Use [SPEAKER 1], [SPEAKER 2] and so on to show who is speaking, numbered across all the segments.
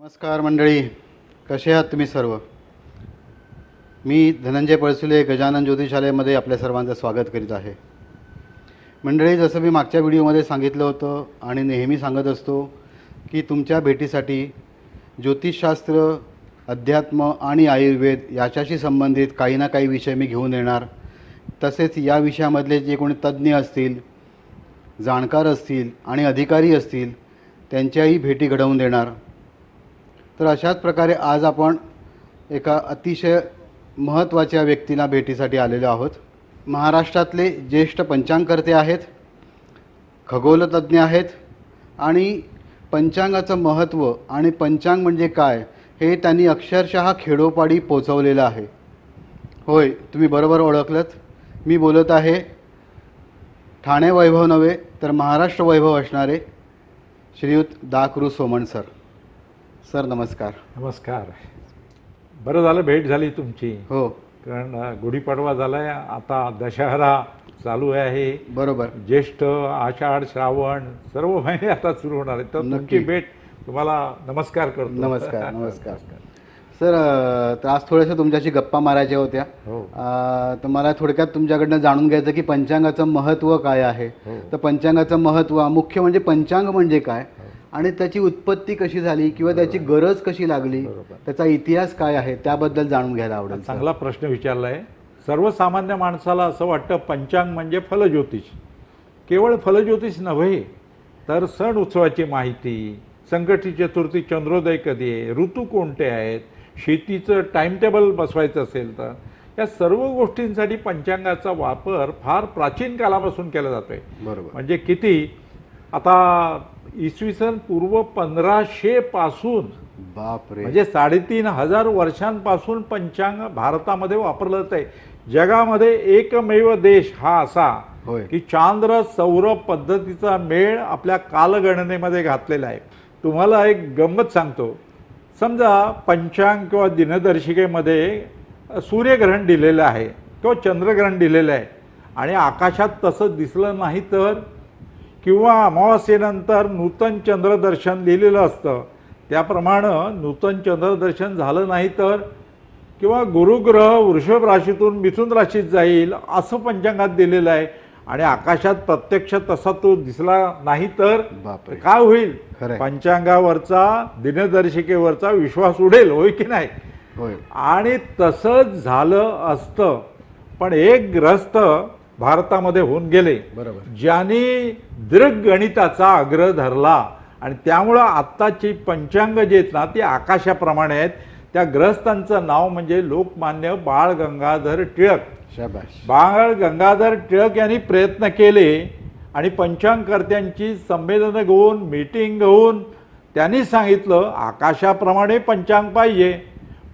[SPEAKER 1] नमस्कार मंडळी कसे आहात तुम्ही सर्व? मी धनंजय पळसुले गजानन ज्योतिषालयामध्ये आपल्या सर्वांचं स्वागत करीत आहे. मंडळी जसं मी मागच्या व्हिडिओमध्ये सांगितलं होतं आणि नेहमी सांगत असतो की तुमच्या भेटीसाठी ज्योतिषशास्त्र अध्यात्म आणि आयुर्वेद याच्याशी संबंधित काही ना काही विषय मी घेऊन येणार. तसेच या विषयामधले जे कोणी तज्ज्ञ असतील जाणकार असतील आणि अधिकारी असतील त्यांच्याही भेटी घडवून देणार. तर अशाच प्रकारे आज आपण एका अतिशय महत्त्वाच्या व्यक्तीला भेटीसाठी आलेलो आहोत. महाराष्ट्रातले ज्येष्ठ पंचांगकर्ते आहेत खगोलतज्ज्ञ आहेत आणि पंचांगाचं महत्त्व आणि पंचांग म्हणजे काय हे त्यांनी अक्षरशः खेडोपाडी पोचवलेलं आहे. होय तुम्ही बरोबर ओळखलत. मी बोलत आहे ठाणे वैभव नव्हे तर महाराष्ट्र वैभव असणारे श्रीयुत दाकरू सोमण सर. सर नमस्कार.
[SPEAKER 2] नमस्कार. बरं झालं भेट झाली तुमची.
[SPEAKER 1] हो.
[SPEAKER 2] कारण अ, गुढीपाडवा झालाय आता दशहरा चालू आहे.
[SPEAKER 1] बरोबर.
[SPEAKER 2] ज्येष्ठ आषाढ श्रावण सर्व महिने आता सुरू होणार आहे तर तुमची
[SPEAKER 1] नक्की.
[SPEAKER 2] भेट तुम्हाला नमस्कार करतो.
[SPEAKER 1] नमस्कार नमस्कार. सर अ, तर आज थोड्याशा तुमच्याशी गप्पा मारायच्या होत्या.
[SPEAKER 2] हो.
[SPEAKER 1] अ, तर मला थोडक्यात तुमच्याकडनं जाणून घ्यायचं की पंचांगाचं महत्त्व काय आहे.
[SPEAKER 2] हो.
[SPEAKER 1] तर पंचांगाचं महत्त्व मुख्य म्हणजे पंचांग म्हणजे काय? आणि त्याची उत्पत्ती कशी झाली किंवा त्याची गरज कशी लागली. त्याचा इतिहास काय आहे त्याबद्दल जाणून घ्यायला आवडेल.
[SPEAKER 2] चांगला प्रश्न विचारलाय. सर्वसामान्य माणसाला असं वाटतं पंचांग म्हणजे फलज्योतिष. केवळ फलज्योतिष नव्हे तर सण उत्सवाची माहिती संकटी चतुर्थी चंद्रोदय कधी आहे ऋतू कोणते आहेत शेतीचं टाइम टेबल बसवायचं असेल तर या सर्व गोष्टींसाठी पंचांगाचा वापर फार प्राचीन कालापासून केला जातोय.
[SPEAKER 1] बरोबर.
[SPEAKER 2] म्हणजे किती आता इसवी सन पूर्व पंधराशे पासून
[SPEAKER 1] बापरे.
[SPEAKER 2] म्हणजे साडेतीन हजार वर्षांपासून पंचांग भारतामध्ये वापरलं जात आहे जगामध्ये एकमेव देश हा असा की चांद्र सौर पद्धतीचा मेळ आपल्या कालगणनेमध्ये घातलेला आहे. तुम्हाला एक गंमत सांगतो. समजा पंचांग किंवा दिनदर्शिकेमध्ये सूर्यग्रहण दिलेलं आहे किंवा चंद्रग्रहण दिलेलं आहे आणि आकाशात तसं दिसलं नाही तर किंवा अमावास्येनंतर नूतन चंद्रदर्शन लिहिलेलं असतं. त्याप्रमाणे नूतन चंद्रदर्शन झालं नाही तर किंवा गुरुग्रह वृषभ राशीतून मिथुन राशीत जाईल असं पंचांगात दिलेलं आहे. आणि आकाशात प्रत्यक्ष तसा तो दिसला नाही तर
[SPEAKER 1] बापरे.
[SPEAKER 2] काय होईल. पंचांगावरचा दिनदर्शिकेवरचा विश्वास उडेल होय की नाही?
[SPEAKER 1] होय.
[SPEAKER 2] आणि तसंच झालं असतं. पण एक ग्रस्त भारतामध्ये होऊन गेले.
[SPEAKER 1] बरोबर.
[SPEAKER 2] ज्यांनी दृगगणिताचा आग्रह धरला आणि त्यामुळं आत्ताची पंचांग जे आहेत ना ती आकाशाप्रमाणे आहेत. त्या ग्रस्तांचं नाव म्हणजे लोकमान्य बाळ गंगाधर टिळक. बाळ गंगाधर टिळक यांनी प्रयत्न केले आणि पंचांगकर्त्यांची संमेलनं घेऊन मीटिंग घेऊन त्यांनी सांगितलं आकाशाप्रमाणे पंचांग पाहिजे.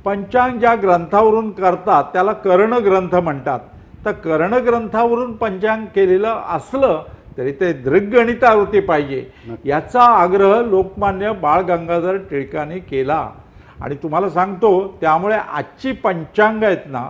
[SPEAKER 2] पंचांग ज्या ग्रंथावरून करतात त्याला कर्ण ग्रंथ म्हणतात. तर कर्ण ग्रंथावरून पंचांग केलेलं असलं तरी ते दृगगणितावरती पाहिजे. याचा आग्रह लोकमान्य बाळ गंगाधर टिळकांनी केला. आणि तुम्हाला सांगतो त्यामुळे आजची पंचांग आहेत ना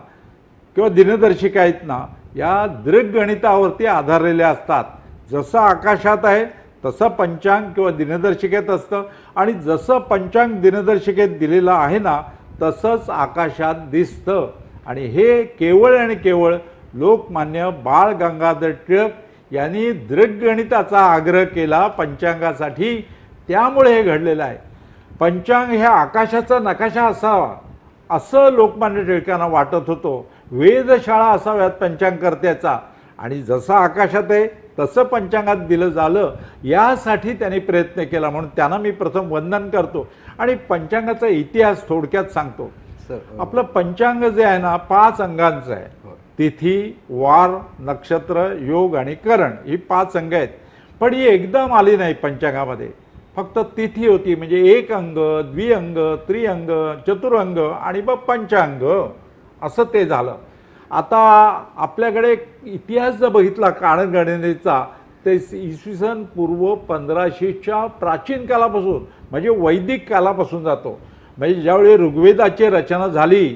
[SPEAKER 2] किंवा दिनदर्शिका आहेत ना या दृगगणितावरती आधारलेल्या असतात. जसं आकाशात आहे तसं पंचांग किंवा दिनदर्शिकेत असतं. आणि जसं पंचांग दिनदर्शिकेत दिलेलं आहे ना तसंच आकाशात दिसतं. आणि हे केवळ आणि केवळ लोकमान्य बाळ गंगाधर टिळक यांनी दृगगणिताचा आग्रह केला पंचांगासाठी. त्यामुळे हे घडलेलं आहे. पंचांग हे आकाशाचा नकाशा असावा असं लोकमान्य टिळकांना वाटत होतं. वेधशाळा असाव्यात पंचांगकर्त्याचा. आणि जसं आकाशात आहे तसं पंचांगात दिलं झालं. यासाठी त्यांनी प्रयत्न केला म्हणून त्यांना मी प्रथम वंदन करतो. आणि पंचांगाचा इतिहास थोडक्यात सांगतो. आपलं पंचांग जे आहे ना पाच अंगांचं आहे.
[SPEAKER 1] होय.
[SPEAKER 2] तिथी वार नक्षत्र योग आणि करण ही पाच अंग आहेत. पण ही एकदम आली नाही पंचांगामध्ये. फक्त तिथी होती म्हणजे एक अंग द्विअंग त्रिअंग चतुरंग आणि मग पंचांग. असं ते झालं. आता आपल्याकडे इतिहास जर बघितला काळगणनेचा ते इसवी सन पूर्व पंधराशेच्या प्राचीन कालापासून म्हणजे वैदिक कालापासून जातो. म्हणजे ज्यावेळी ऋग्वेदाची रचना झाली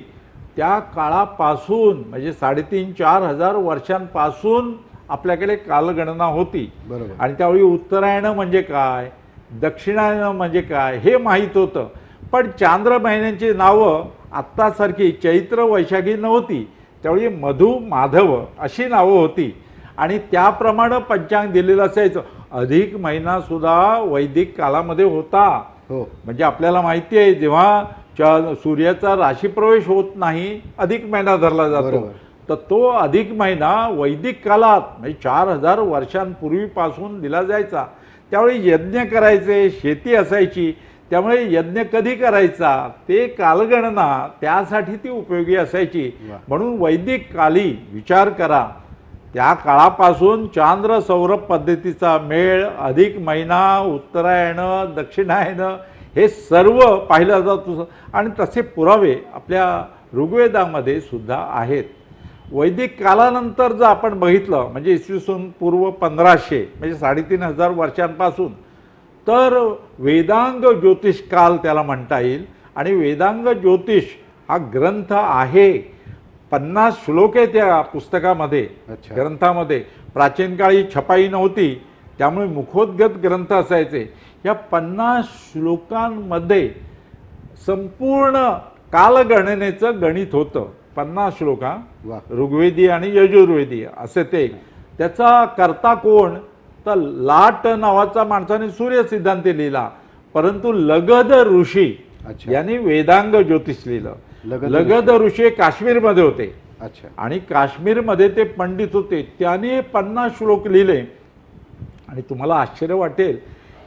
[SPEAKER 2] त्या काळापासून म्हणजे साडेतीन चार हजार वर्षांपासून आपल्याकडे कालगणना होती.
[SPEAKER 1] बरोबर.
[SPEAKER 2] आणि त्यावेळी उत्तरायण म्हणजे काय दक्षिणायन म्हणजे काय हे माहीत होतं. पण चांद्र महिन्यांची नावं आत्तासारखी चैत्र वैशाखी नव्हती. त्यावेळी मधु माधव अशी नावं होती. आणि त्याप्रमाणे पंचांग दिलेलं असायचं. अधिक महिना सुद्धा वैदिक कालामध्ये होता.
[SPEAKER 1] हो.
[SPEAKER 2] म्हणजे आपल्याला माहिती आहे जेव्हा च- सूर्याचा राशीप्रवेश होत नाही अधिक महिना धरला जातो. तर तो अधिक महिना वैदिक काळात म्हणजे चार हजार वर्षांपूर्वीपासून दिला जायचा. त्यावेळी यज्ञ करायचे शेती असायची. त्यामुळे यज्ञ कधी करायचा ते कालगणना त्यासाठी ती उपयोगी असायची. म्हणून वैदिक काली विचार करा. त्या काळापासून चांद्र सौरभ पद्धतीचा मेळ अधिक महिना उत्तरायण दक्षिणायन हे सर्व पाहिलं जातं आणि तसे पुरावे आपल्या ऋग्वेदामध्ये सुद्धा आहेत. वैदिक कालानंतर जर आपण बघितलं म्हणजे इसवी सन पूर्व पंधराशे म्हणजे साडेतीन हजार वर्षांपासून तर वेदांग ज्योतिष काल त्याला म्हणता येईल. आणि वेदांग ज्योतिष हा ग्रंथ आहे. पन्नास श्लोक आहे त्या पुस्तकामध्ये. ग्रंथामध्ये. प्राचीन काळी छपाई नव्हती. त्यामुळे मुखोद्गत ग्रंथ असायचे. या पन्नास श्लोकांमध्ये संपूर्ण कालगणनेचं गणित होतं. पन्नास श्लोका ऋग्वेदी आणि यजुर्वेदी असे ते त्याचा करता कोण? तर लाट नावाचा माणसाने सूर्य सिद्धांत लिहिला. परंतु लगद ऋषी
[SPEAKER 1] अच्छा.
[SPEAKER 2] यांनी वेदांग ज्योतिष लिहिलं.
[SPEAKER 1] लगद
[SPEAKER 2] लगद ऋषी काश्मीरमध्ये होते.
[SPEAKER 1] अच्छा.
[SPEAKER 2] आणि काश्मीरमध्ये ते पंडित होते. त्याने पन्नास श्लोक लिहिले. आणि तुम्हाला आश्चर्य वाटेल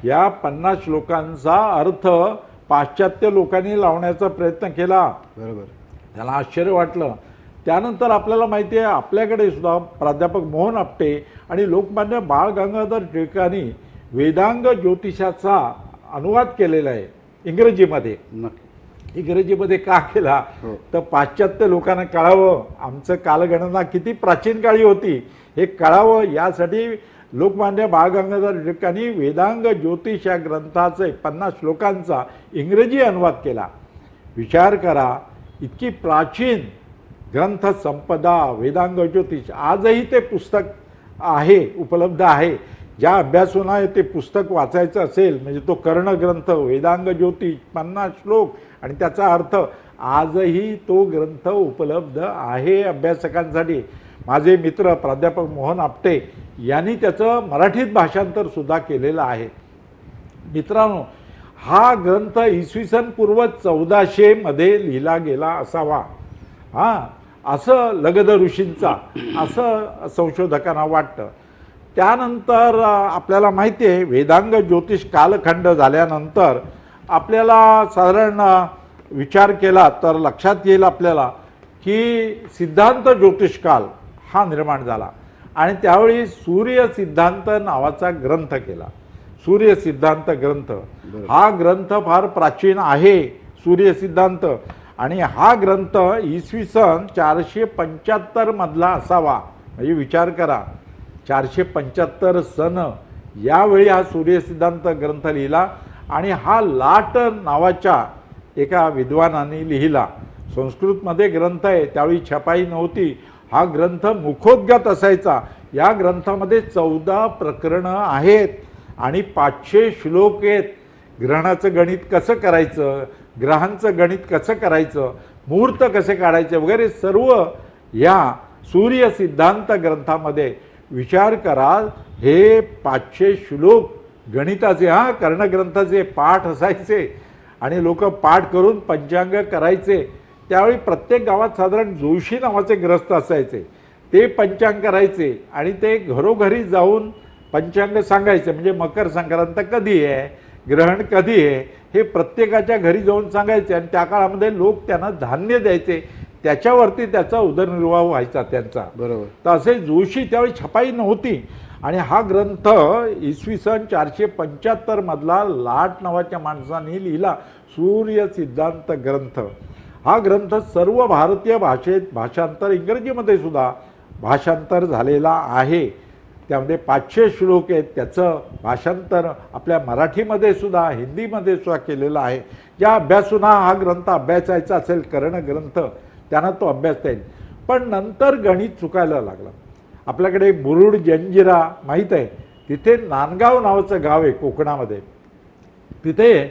[SPEAKER 2] या पन्नास श्लोकांचा अर्थ पाश्चात्य लोकांनी लावण्याचा प्रयत्न केला.
[SPEAKER 1] बरोबर.
[SPEAKER 2] त्याला आश्चर्य वाटलं. त्यानंतर आपल्याला माहिती आहे आपल्याकडे सुद्धा प्राध्यापक मोहन आपटे आणि लोकमान्य बाळ गंगाधर टिळकांनी वेदांग ज्योतिषाचा अनुवाद केलेला आहे इंग्रजीमध्ये. इंग्रजीमध्ये का केला?
[SPEAKER 1] हो.
[SPEAKER 2] तर पाश्चात्य लोकांना कळावं आमचं कालगणना किती प्राचीन काळी होती हे कळावं यासाठी लोकमान्य बाळ गंगाधर टिळकांनी वेदांग ज्योतिष या ग्रंथाचे पन्नास श्लोकांचा इंग्रजी अनुवाद केला. विचार करा इतकी प्राचीन ग्रंथ संपदा वेदांग ज्योतिष आजही ते पुस्तक आहे उपलब्ध आहे. ज्या अभ्यासूना ते पुस्तक वाचायचं असेल म्हणजे तो कर्णग्रंथ वेदांग ज्योतिष पन्नास श्लोक आणि त्याचा अर्थ आजही तो ग्रंथ उपलब्ध आहे अभ्यासकांसाठी. माझे मित्र प्राध्यापक मोहन आपटे यांनी त्याचं मराठीत भाषांतर सुद्धा केलेलं आहे. मित्रांनो हा ग्रंथ इसवी सन पूर्व चौदाशेमध्ये लिहिला गेला असावा. हां असं लगद ऋषींचा असं संशोधकांना वाटतं. त्यानंतर आपल्याला माहिती आहे वेदांग ज्योतिष कालखंड झाल्यानंतर आपल्याला साधारण विचार केला तर लक्षात येईल आपल्याला की सिद्धांत ज्योतिषकाल हा निर्माण झाला. आणि त्यावेळी सूर्य सिद्धांत नावाचा ग्रंथ केला. सूर्य सिद्धांत ग्रंथ. हा ग्रंथ फार प्राचीन आहे सूर्य सिद्धांत. आणि हा ग्रंथ इसवी सन चारशे पंच्याहत्तर मधला असावा. म्हणजे विचार करा. चारशे पंच्याहत्तर सन. यावेळी हा सूर्य सिद्धांत ग्रंथ लिहिला. आणि हा लाट नावाच्या एका विद्वानाने लिहिला. संस्कृतमध्ये ग्रंथ आहे त्यावेळी छपाई नव्हती. हा ग्रंथ मुखोद्गत असायचा. या ग्रंथामध्ये चौदा प्रकरणं आहेत आणि पाचशे श्लोक आहेत. ग्रहणाचं गणित कसं करायचं? ग्रहांचं गणित कसं करायचं? मुहूर्त कसे काढायचे? वगैरे सर्व या सूर्य सिद्धांत ग्रंथामध्ये. विचार करा हे पाचशे श्लोक गणिताचे हा कर्णग्रंथाचे पाठ असायचे. आणि लोक पाठ करून पंचांग करायचे. त्यावेळी प्रत्येक गावात साधारण जोशी नावाचे ग्रस्त असायचे. ते पंचांग करायचे आणि ते घरोघरी जाऊन पंचांग सांगायचे. म्हणजे मकर संक्रांत कधी आहे? ग्रहण कधी आहे? हे प्रत्येकाच्या घरी जाऊन सांगायचे आणि त्या काळामध्ये लोक त्यांना धान्य द्यायचे. त्याच्यावरती त्याचा उदरनिर्वाह व्हायचा त्यांचा.
[SPEAKER 1] बरोबर.
[SPEAKER 2] तर असे जोशी त्यावेळी छपाई नव्हती. आणि हा ग्रंथ इसवी सन चारशे पंच्याहत्तर मधला लाट नावाच्या माणसाने लिहिला. सूर्य सिद्धांत ग्रंथ. हा ग्रंथ सर्व भारतीय भाषेत भाषांतर इंग्रजीमध्ये सुद्धा भाषांतर झालेला आहे. त्यामध्ये पाचशे श्लोक आहेत. त्याचं भाषांतर आपल्या मराठीमध्ये सुद्धा हिंदीमध्ये सुद्धा केलेलं आहे. ज्या अभ्यासूना हा ग्रंथ अभ्यासायचा असेल कर्ण ग्रंथ त्यांना तो अभ्यासता येईल पण नंतर गणित चुकायला लागलं. आपल्याकडे मुरुड जंजिरा माहीत आहे. तिथे नांदगाव नावाचं गाव आहे कोकणामध्ये. तिथे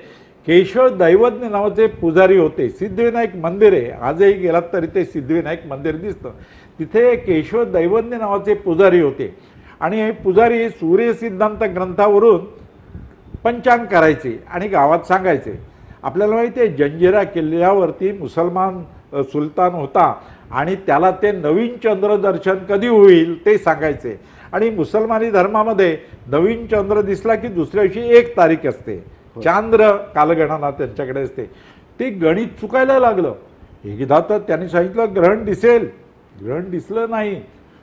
[SPEAKER 2] केशव दैवज्ञ नावाचे पुजारी होते. सिद्धिविनायक मंदिर आहे. आजही गेलात तरी ते सिद्धिविनायक मंदिर दिसतं. तिथे केशव दैवज्ञ नावाचे पुजारी होते. आणि हे पुजारी सूर्यसिद्धांत ग्रंथावरून पंचांग करायचे आणि गावात सांगायचे. आपल्याला माहिती आहे जंजिरा किल्ल्यावरती मुसलमान सुलतान होता. आणि त्याला ते नवीन चंद्र दर्शन कधी होईल ते सांगायचे. आणि मुसलमानी धर्मामध्ये नवीन चंद्र दिसला की दुसऱ्या दिवशी एक तारीख असते. चांद्र कालगणना त्यांच्याकडे असते. ते गणित चुकायला लागलं. एकदा तर त्यांनी सांगितलं ग्रहण दिसेल. ग्रहण दिसलं नाही.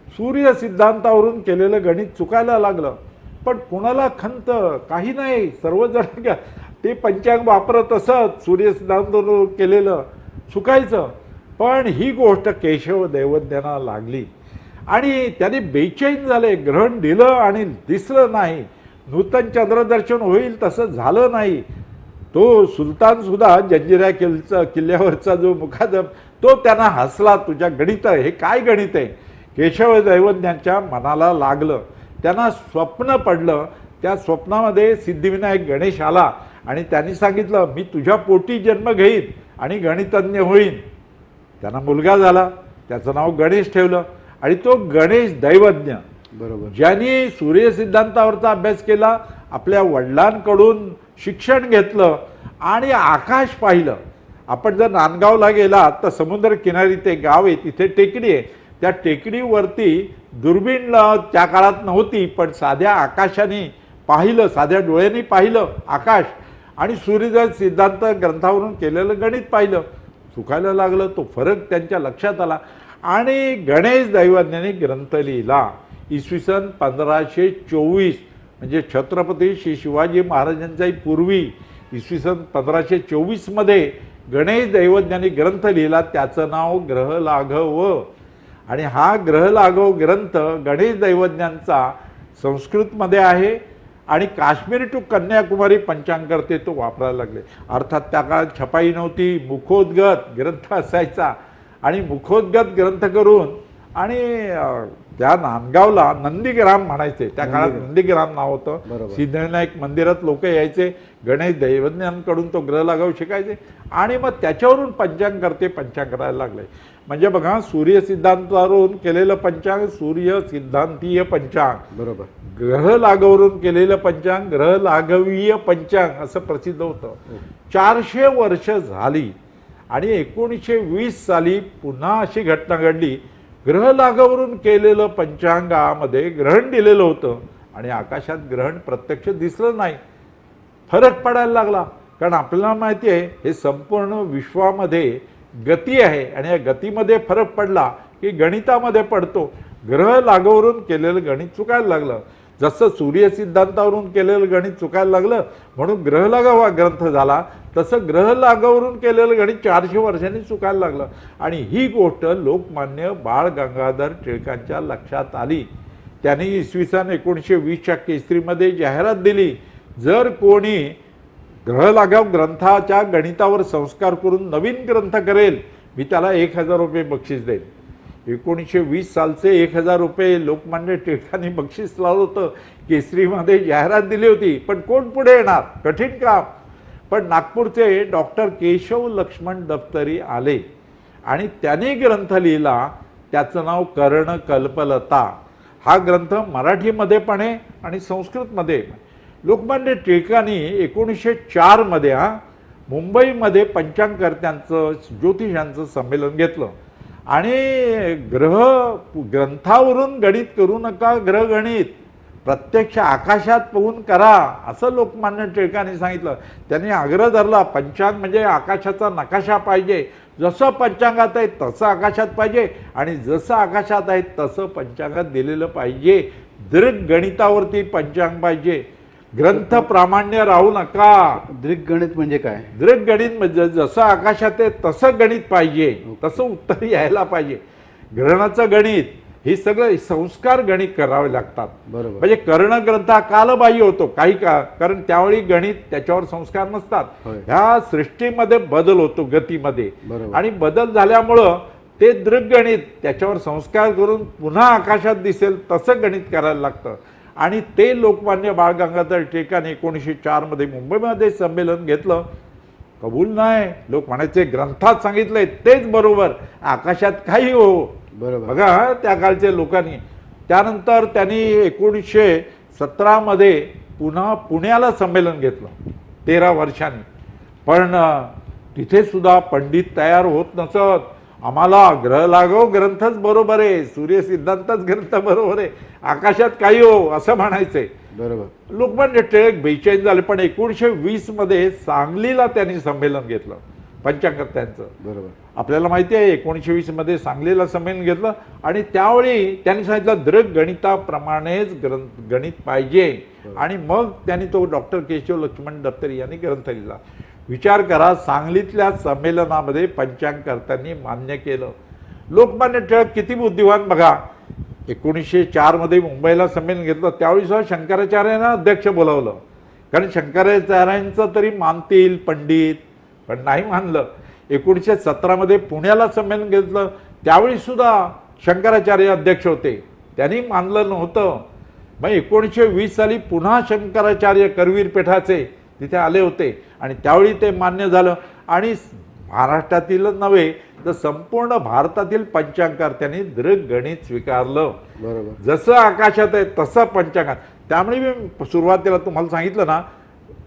[SPEAKER 2] सूर्य सिद्धांतावरून केलेलं गणित चुकायला लागलं. पण कुणाला खंत? काही नाही. सर्वजण ते पंचांग वापरत असत. सूर्य सिद्धांतावरून केलेलं. चुकायचं. पण ही गोष्ट केशव दैवज्ञांना लागली. आणि त्याने बेचैन झाले ग्रहण दिलं आणि दिसलं नाही. नूतन चंद्रदर्शन होईल तसं झालं नाही. तो सुलतान सुद्धा जंजिरा किल्चा किल्ल्यावरचा जो मुखादम तो त्यांना हसला तुझ्या गणित हे काय गणित आहे? केशव दैवज्ञांच्या मनाला लागलं. त्यांना स्वप्न पडलं. त्या स्वप्नामध्ये सिद्धिविनायक गणेश आला आणि त्यांनी सांगितलं मी तुझ्या पोटी जन्म घेईन आणि गणितज्ञ होईन. त्यांना मुलगा झाला त्याचं नाव गणेश ठेवलं आणि तो गणेश दैवज्ञ
[SPEAKER 1] बरोबर.
[SPEAKER 2] ज्यांनी सूर्यसिद्धांतावरचा अभ्यास केला आपल्या वडिलांकडून शिक्षण घेतलं आणि आकाश पाहिलं. आपण जर नांदगावला गेला तर समुद्र किनारी ते गाव आहे तिथे टेकडी आहे. त्या टेकडीवरती दुर्बीण त्या काळात नव्हती पण साध्या आकाशाने पाहिलं साध्या डोळ्यांनी पाहिलं आकाश आणि सूर्योदय सिद्धांत ग्रंथावरून केलेलं गणित पाहिलं सुखायला लागलं तो फरक त्यांच्या लक्षात आला. आणि गणेश दैवज्ञाने ग्रंथ लिहिला इसवी सन पंधराशे चोवीस म्हणजे छत्रपती श्री शिवाजी महाराजांच्याही पूर्वी इसवी सन पंधराशे चोवीसमध्ये गणेश दैवज्ञानी ग्रंथ लिहिला त्याचं नाव ग्रह लाघव आणि हा ग्रह लाघव ग्रंथ गणेश दैवज्ञांचा संस्कृतमध्ये आहे. आणि काश्मीर टू कन्याकुमारी पंचांगकर्ते तो वापरायला लागले. अर्थात त्या काळात छपाई नव्हती मुखोद्गत ग्रंथ असायचा. आणि मुखोद्गत ग्रंथ करून आणि त्या नांदगावला नंदीग्राम म्हणायचे. त्या काळात नंदीग्राम. नाव होतं. सिद्धिविनायक मंदिरात लोक यायचे. गणेश दैवज्ञांकडून तो ग्रह लागाव शिकायचे. आणि मग त्याच्यावरून पंचांग करते पंचांग करायला लागले. म्हणजे बघा सूर्य सिद्धांतावरून केलेलं पंचांग सूर्य सिद्धांतीय पंचांग.
[SPEAKER 1] बरोबर.
[SPEAKER 2] ग्रह लागवरून केलेलं पंचांग ग्रह लाघवीय पंचांग असं प्रसिद्ध होतं. चारशे वर्ष झाली आणि एकोणीसशे वीस साली पुन्हा अशी घटना घडली. ग्रह लागवरून केलेलं पंचांगामध्ये ग्रहण दिलेलं होतं. आणि आकाशात ग्रहण प्रत्यक्ष दिसलं नाही. फरक पडायला लागला. कारण आपल्याला माहिती आहे हे संपूर्ण विश्वामध्ये गती आहे. आणि या गतीमध्ये फरक पडला की गणितामध्ये पडतो. ग्रह लागवरून केलेलं गणित चुकायला लागलं. जसं सूर्य सिद्धांतावरून केलेलं गणित चुकायला लागलं म्हणून ग्रहलागाव हा ग्रंथ झाला तसं ग्रहलागावरून केलेलं गणित चारशे वर्षांनी चुकायला लागलं. आणि ही गोष्ट लोकमान्य बाळ गंगाधर टिळकांच्या लक्षात आली. त्यांनी इसवी सन एकोणीसशे वीसच्या केसरीमध्ये जाहिरात दिली जर कोणी ग्रहलागाव ग्रंथाच्या गणितावर संस्कार करून नवीन ग्रंथ करेल मी त्याला एक हजार रुपये बक्षीस देईन. एकोणीसशे वीस सालचे एक हजार रुपये लोकमान्य टिळकांनी बक्षीस लावलं होतं. केसरीमध्ये जाहिरात दिली होती. पण कोण पुढे येणार? कठीण काम. पण नागपूरचे डॉक्टर केशव लक्ष्मण दफ्तरी आले. आणि त्याने ग्रंथ लिहिला. त्याचं नाव कर्ण कल्पलता हा ग्रंथ मराठीमध्ये पण आहे आणि संस्कृतमध्ये लोकमान्य टिळकांनी एकोणीसशे चारमध्ये हा मुंबईमध्ये पंचांगकर्त्यांचं ज्योतिषांचं संमेलन घेतलं. आणि ग्रह ग्रंथावरून गणित करू नका ग्रहगणित. प्रत्यक्ष आकाशात पाहून करा असं लोकमान्य टिळकांनी सांगितलं. त्यांनी आग्रह धरला पंचांग म्हणजे आकाशाचा नकाशा पाहिजे. जसं पंचांगात आहे तसं आकाशात पाहिजे. आणि जसं आकाशात आहे तसं पंचांगात दिलेलं पाहिजे. दृग गणितावरती पंचांग पाहिजे. ग्रंथ प्रामाण्य राहू नका.
[SPEAKER 1] दृग्गणित म्हणजे काय?
[SPEAKER 2] दीर्घ गणित म्हणजे जसं आकाशात आहे तसं गणित पाहिजे. तसं उत्तर यायला पाहिजे. ग्रहणाचं गणित हे सगळं संस्कार गणित करावे लागतात.
[SPEAKER 1] बरोबर.
[SPEAKER 2] म्हणजे कर्ण ग्रंथ हा कालबाह्य होतो काही का कारण त्यावेळी गणित त्याच्यावर संस्कार नसतात.
[SPEAKER 1] होय.
[SPEAKER 2] सृष्टीमध्ये बदल होतो गतीमध्ये. आणि बदल झाल्यामुळं ते दृगणित त्याच्यावर संस्कार करून पुन्हा आकाशात दिसेल तसं गणित करायला लागतं. आणि ते लोकमान्य बाळ गंगाधर टिळकाने एकोणीसशे चारमध्ये मुंबईमध्ये संमेलन घेतलं. कबूल नाही. लोक म्हणायचे ग्रंथात सांगितलंय तेच बरोबर. आकाशात काही हो.
[SPEAKER 1] बरोबर.
[SPEAKER 2] बघा त्या काळच्या लोकांनी. त्यानंतर त्यांनी एकोणीसशे सतरामध्ये पुन्हा पुण्याला संमेलन घेतलं तेरा वर्षांनी. पण तिथे सुद्धा पंडित तयार होत नसत. आम्हाला ग्रह लागो ग्रंथच बरोबर आहे सूर्य सिद्धांतच ग्रंथ बरोबर आहे आकाशात काही हो असं म्हणायचंय.
[SPEAKER 1] बरोबर.
[SPEAKER 2] लोकमान्य टिळक बेचाळीस झाले पण एकोणीसशे वीसमध्ये सांगलीला त्यांनी संमेलन घेतलं पंचांगत्यांचं
[SPEAKER 1] बरोबर.
[SPEAKER 2] आपल्याला माहिती आहे एकोणीसशे वीसमध्ये सांगलीला संमेलन घेतलं आणि त्यावेळी त्यांनी सांगितलं दृग गणिताप्रमाणेच ग्रंथ गणित पाहिजे. आणि मग त्यांनी तो डॉक्टर केशव लक्ष्मण दत्तरी यांनी ग्रंथ लिहिला. विचार करा सांगलीतल्या संमेलनामध्ये पंचांगकर्त्यांनी मान्य केलं. लोकमान्य टिळक किती बुद्धिवान बघा. एकोणीसशे चारमध्ये मुंबईला संमेलन घेतलं त्यावेळी सुद्धा शंकराचार्यांना अध्यक्ष बोलावलं. कारण शंकराचार्यांचं तरी मानतील पंडित पण नाही मानलं. एकोणीसशे सतरामध्ये पुण्याला संमेलन घेतलं त्यावेळी सुद्धा शंकराचार्य अध्यक्ष होते. त्यांनी मानलं नव्हतं. मग एकोणीसशे वीस साली पुन्हा शंकराचार्य करवीर पेठाचे तिथे आले होते. आणि त्यावेळी ते मान्य झालं. आणि महाराष्ट्रातीलच नव्हे तर संपूर्ण भारतातील पंचांगकर्त्यांनी दृग गणित स्वीकारलं.
[SPEAKER 1] बरोबर.
[SPEAKER 2] जसं आकाशात आहे तसं पंचांगात. त्यामुळे मी सुरुवातीला तुम्हाला सांगितलं ना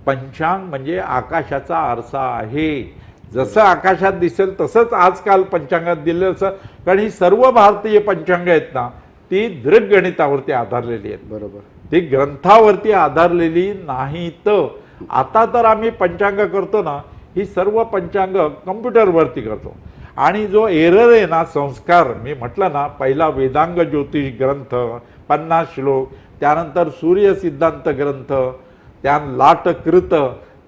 [SPEAKER 2] पंचांग म्हणजे आकाशाचा आरसा आहे. जसं आकाशात दिसेल तसंच आजकाल पंचांगात दिलं असं. कारण ही सर्व भारतीय पंचांग आहेत ना ती दृग गणितावरती आधारलेली आहेत.
[SPEAKER 1] बरोबर.
[SPEAKER 2] ती ग्रंथावरती आधारलेली नाहीत. आता तर आम्ही पंचांग करतो ना ही सर्व पंचांग कम्प्युटरवरती करतो. आणि जो एरर आहे ना संस्कार मी म्हटलं ना पहिला वेदांग ज्योतिष ग्रंथ पन्नास श्लोक त्यानंतर सूर्य सिद्धांत ग्रंथ त्या लाटकृत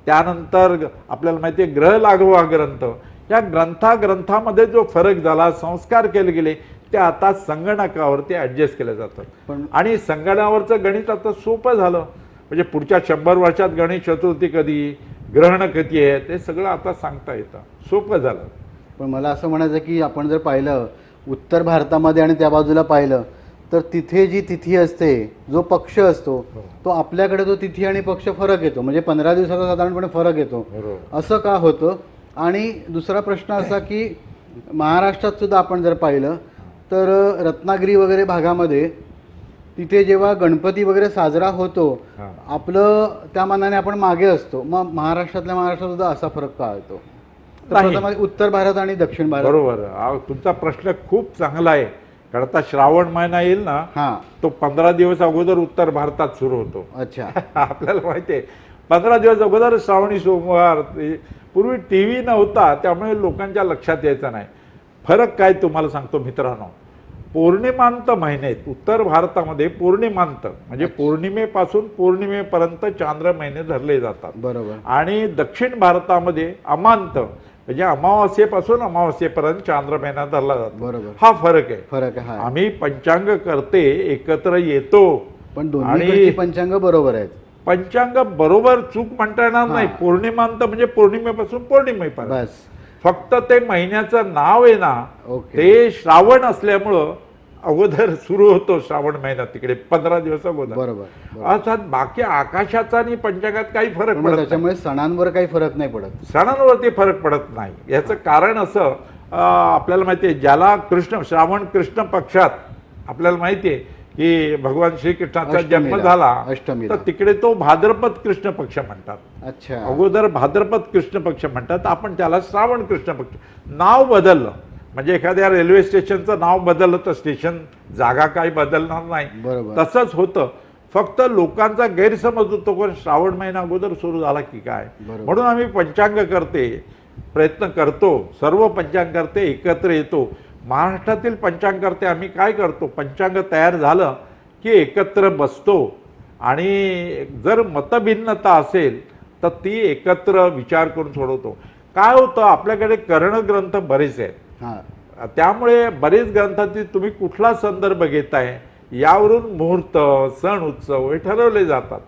[SPEAKER 2] त्यानंतर आपल्याला माहिती आहे ग्रह लागवा ग्रंथ. या ग्रंथा ग्रंथामध्ये जो फरक झाला संस्कार केले गेले ते आता संगणकावरती ॲडजस्ट केले जातात. आणि संगणावरचं गणित आता सोपं झालं. म्हणजे पुढच्या शंभर वर्षात गणेश चतुर्थी कधी ग्रहण कधी आहे ते सगळं आता सांगता येतं. सोपं झालं.
[SPEAKER 1] पण मला असं म्हणायचं की आपण जर पाहिलं उत्तर भारतामध्ये आणि त्या बाजूला पाहिलं तर तिथे जी तिथी असते जो पक्ष असतो
[SPEAKER 2] हो.
[SPEAKER 1] तो आपल्याकडे तो तिथी आणि पक्ष फरक येतो. म्हणजे पंधरा दिवसाचा साधारणपणे फरक येतो. असं का होतं? आणि दुसरा प्रश्न असा की महाराष्ट्रात सुद्धा आपण जर पाहिलं तर रत्नागिरी वगैरे भागामध्ये तिथे जेव्हा गणपती वगैरे साजरा होतो. आपलं त्या मानाने आपण मागे असतो. मग महाराष्ट्रातल्या महाराष्ट्रात सुद्धा असा फरक का येतो? तर उत्तर भारत आणि दक्षिण भारत.
[SPEAKER 2] बरोबर. तुमचा प्रश्न खूप चांगला आहे. कारण आता श्रावण महिना येईल ना
[SPEAKER 1] हां.
[SPEAKER 2] तो पंधरा दिवस अगोदर उत्तर भारतात सुरू होतो.
[SPEAKER 1] अच्छा.
[SPEAKER 2] आपल्याला माहिती आहे. पंधरा दिवस अगोदर श्रावणी सोमवार पूर्वी टी व्ही नव्हता त्यामुळे लोकांच्या लक्षात यायचं नाही. फरक काय तुम्हाला सांगतो मित्रांनो? पौर्णिमांत महिनेत उत्तर भारतामध्ये पौर्णिमांत म्हणजे पौर्णिमेपासून पौर्णिमेपर्यंत चांद्र महिने धरले जातात.
[SPEAKER 1] बरोबर.
[SPEAKER 2] आणि दक्षिण भारतामध्ये अमांत म्हणजे अमावास्येपासून अमावास्येपर्यंत चांद्र महिना धरला जातो.
[SPEAKER 1] बरोबर.
[SPEAKER 2] हा फरक आहे.
[SPEAKER 1] फरक आहे
[SPEAKER 2] आम्ही पंचांग करते एकत्र येतो.
[SPEAKER 1] पण दोन्ही
[SPEAKER 2] आणि-
[SPEAKER 1] पंचांग बरोबर आहेत.
[SPEAKER 2] पंचांग बरोबर चूक म्हणता येणार नाही. पौर्णिमांत म्हणजे पौर्णिमेपासून पौर्णिमेपर्यंत. फक्त ते महिन्याचं नाव आहे ना ते श्रावण असल्यामुळं अगोदर सुरू होतो श्रावण महिना तिकडे पंधरा दिवस अगोदर
[SPEAKER 1] बरोबर बरोबर.
[SPEAKER 2] अर्थात बाकी आकाशाचा आणि पंचांगात काही फरक पडत
[SPEAKER 1] त्याच्यामुळे सणांवर काही फरक नाही पडत
[SPEAKER 2] सणांवरती फरक पडत नाही याचं कारण असं आपल्याला माहिती आहे ज्याला कृष्ण श्रावण कृष्ण पक्षात आपल्याला माहिती आहे की भगवान श्रीकृष्णाचा जन्म. झाला
[SPEAKER 1] अष्टमीला.
[SPEAKER 2] तर तिकडे तो भाद्रपद कृष्ण पक्ष म्हणतात
[SPEAKER 1] अच्छा
[SPEAKER 2] अगोदर भाद्रपद कृष्ण पक्ष म्हणतात आपण त्याला श्रावण कृष्ण पक्ष नाव बदललं म्हणजे एखाद्या रेल्वे स्टेशनचं नाव बदललं तर स्टेशन जागा काही बदलणार नाही.
[SPEAKER 1] बरोबर.
[SPEAKER 2] तसंच होतं. फक्त लोकांचा गैरसमज होतो पण श्रावण महिना अगोदर सुरू झाला की काय. म्हणून आम्ही पंचांग करते प्रयत्न करतो. सर्व पंचांग करते एकत्र येतो. महाराष्ट्रातील पंचांग करते आम्ही काय करतो? पंचांग तयार झालं की एकत्र बसतो. आणि जर मतभिन्नता असेल तर ती एकत्र विचार करून सोडवतो. काय होतं? आपल्याकडे करणग्रंथ बरेच आहेत. त्यामुळे बरेच ग्रंथातील तुम्ही कुठला संदर्भ घेताय यावरून मुहूर्त सण उत्सव हे ठरवले जातात.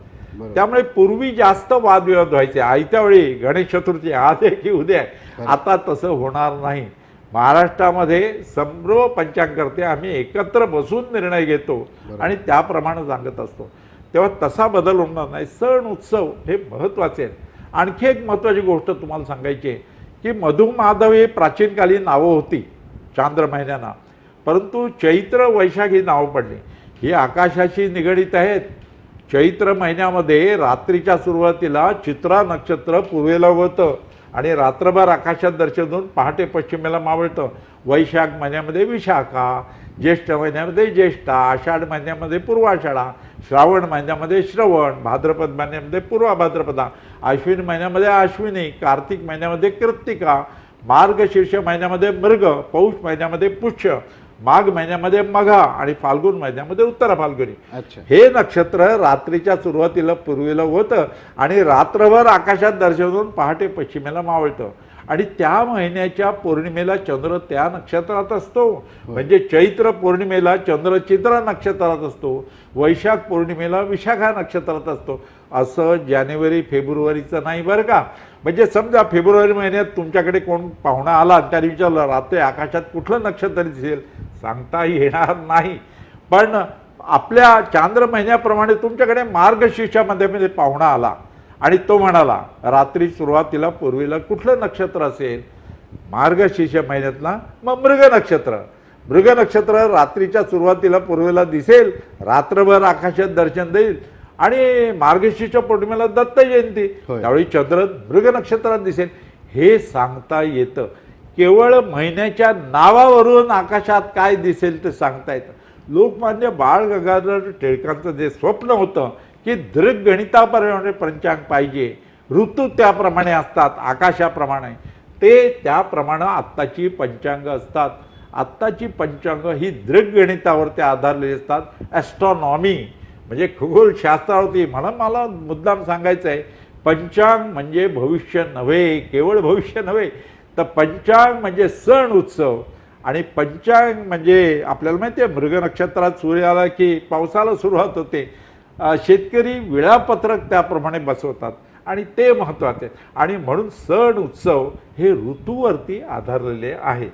[SPEAKER 2] त्यामुळे पूर्वी जास्त वादविवाद व्हायचे. आयत्या वेळी गणेश चतुर्थी आज आहे. की उद्या. आता तसं होणार नाही. महाराष्ट्रामध्ये सर्व पंचांगकर्ते आम्ही एकत्र बसून निर्णय घेतो. आणि त्याप्रमाणे सांगत असतो. तेव्हा तसा बदल होणार नाही. सण उत्सव हे महत्त्वाचे आहेत. आणखी एक महत्त्वाची गोष्ट तुम्हाला सांगायची आहे. की मधुमाधव हे प्राचीनकालीन नावं होती चांद्र महिन्यांना. परंतु चैत्र वैशाख ही नावं पडली. ही आकाशाशी निगडीत आहेत. चैत्र महिन्यामध्ये रात्रीच्या सुरुवातीला चित्रा नक्षत्र पूर्वेला होतं आणि रात्रभर आकाशात दर्शन होऊन पहाटे पश्चिमेला मावळतं. वैशाख महिन्यामध्ये विशाखा ज्येष्ठ महिन्यामध्ये ज्येष्ठा आषाढ महिन्यामध्ये पूर्वाषाढा श्रावण महिन्यामध्ये श्रवण भाद्रपद महिन्यामध्ये पूर्वा भाद्रपदा आश्विन महिन्यामध्ये अश्विनी कार्तिक महिन्यामध्ये कृत्तिका मार्गशीर्ष महिन्यामध्ये मृग पौष महिन्यामध्ये पुष्य माघ महिन्यामध्ये मघा आणि फाल्गुन महिन्यामध्ये उत्तरा फाल्गुनी.
[SPEAKER 1] अच्छा.
[SPEAKER 2] हे नक्षत्र रात्रीच्या सुरुवातीला पूर्वेला होतं आणि रात्रभर आकाशात दर्शन होऊन पहाटे पश्चिमेला मावळतं. आणि त्या महिन्याच्या पौर्णिमेला चंद्र त्या नक्षत्रात असतो. म्हणजे चैत्र पौर्णिमेला चंद्र चित्रा नक्षत्रात असतो. वैशाख पौर्णिमेला विशाखा नक्षत्रात असतो. असं जानेवारी फेब्रुवारीचं नाही बरं का? म्हणजे समजा फेब्रुवारी महिन्यात तुमच्याकडे कोण पाहुणा आला त्याने विचारलं रात्री आकाशात कुठलं नक्षत्र दिसेल? सांगता येणार नाही. पण आपल्या चांद्र महिन्याप्रमाणे तुमच्याकडे मार्गशीर्षामध्ये मध्ये पाहुणा आला. आणि तो म्हणाला रात्री सुरुवातीला पूर्वीला कुठलं नक्षत्र असेल? मार्गशीर्ष महिन्यातला मग मृग नक्षत्र. मृग नक्षत्र रात्रीच्या सुरुवातीला पूर्वेला दिसेल रात्रभर आकाशात दर्शन देईल आणि मार्गशीर्ष पौर्णिमेला दत्त जयंती. त्यावेळी चंद्र मृग नक्षत्रात दिसेल. हे सांगता येतं. केवळ महिन्याच्या नावावरून आकाशात काय दिसेल ते सांगता येतं. लोकमान्य बाळ गंगाधर टिळकांचं जे स्वप्न होतं की दृगणिताप्रमाणे पंचांग पाहिजे. ऋतू त्याप्रमाणे असतात आकाशाप्रमाणे. ते त्याप्रमाणे आत्ताची पंचांग असतात. आत्ताची पंचांग ही दृगणितावरती आधारलेली असतात. ॲस्ट्रॉनॉमी म्हणजे खगोलशास्त्रावरती. म्हणून मला मुद्दाम सांगायचं आहे पंचांग म्हणजे भविष्य नव्हे केवळ भविष्य नव्हे. तर पंचांग म्हणजे सण उत्सव. आणि पंचांग म्हणजे आपल्याला माहिती आहे मृग नक्षत्रात सूर्य आला की पावसाला सुरुवात होते. शेतकरी वेळापत्रक त्याप्रमाणे बसवतात आणि ते महत्त्वाचे आणि म्हणून सण उत्सव हे ऋतूवरती आधारलेले आहेत